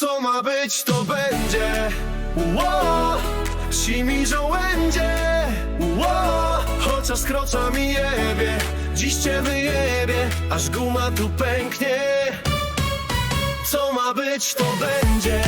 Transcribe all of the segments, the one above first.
Co ma być, to będzie. Ło, simi żołędzie Ło, chociaż skrocza mi jebie Dziś cię wyjebie, aż guma tu pęknie. Co ma być, to będzie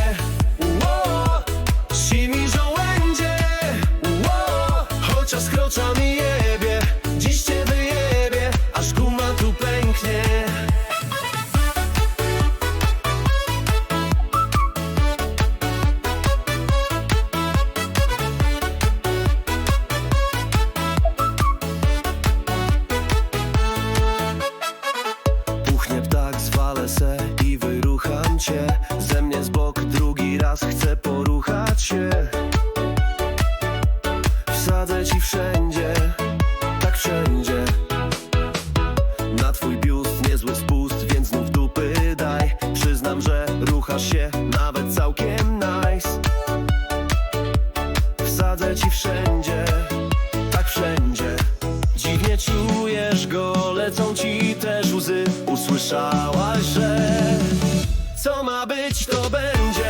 wszędzie, tak wszędzie. Na twój biust niezły spust, więc znów dupy daj. Przyznam, że ruchasz się nawet całkiem nice. Wsadzę ci wszędzie, tak wszędzie. Dziwnie czujesz go, lecą ci też łzy. Usłyszałaś, że Co ma być, to będzie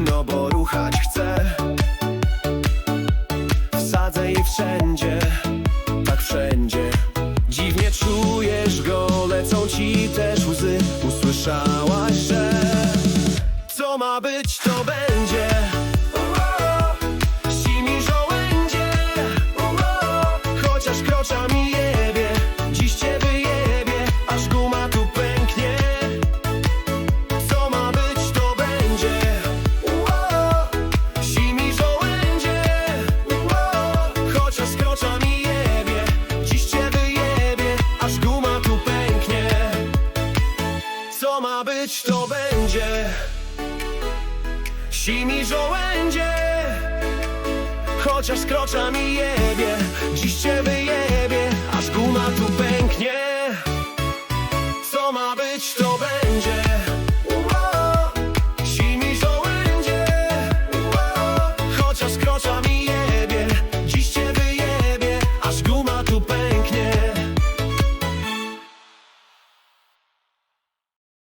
no bo ruchać chcę. Wsadzę jej wszędzie, tak wszędzie. Dziwnie czujesz go, lecą ci też łzy. Usłyszałaś, że Co ma być, to będzie to będzie. Simi żołędzie Chociaż krocza mi jebie. Dziś cię wy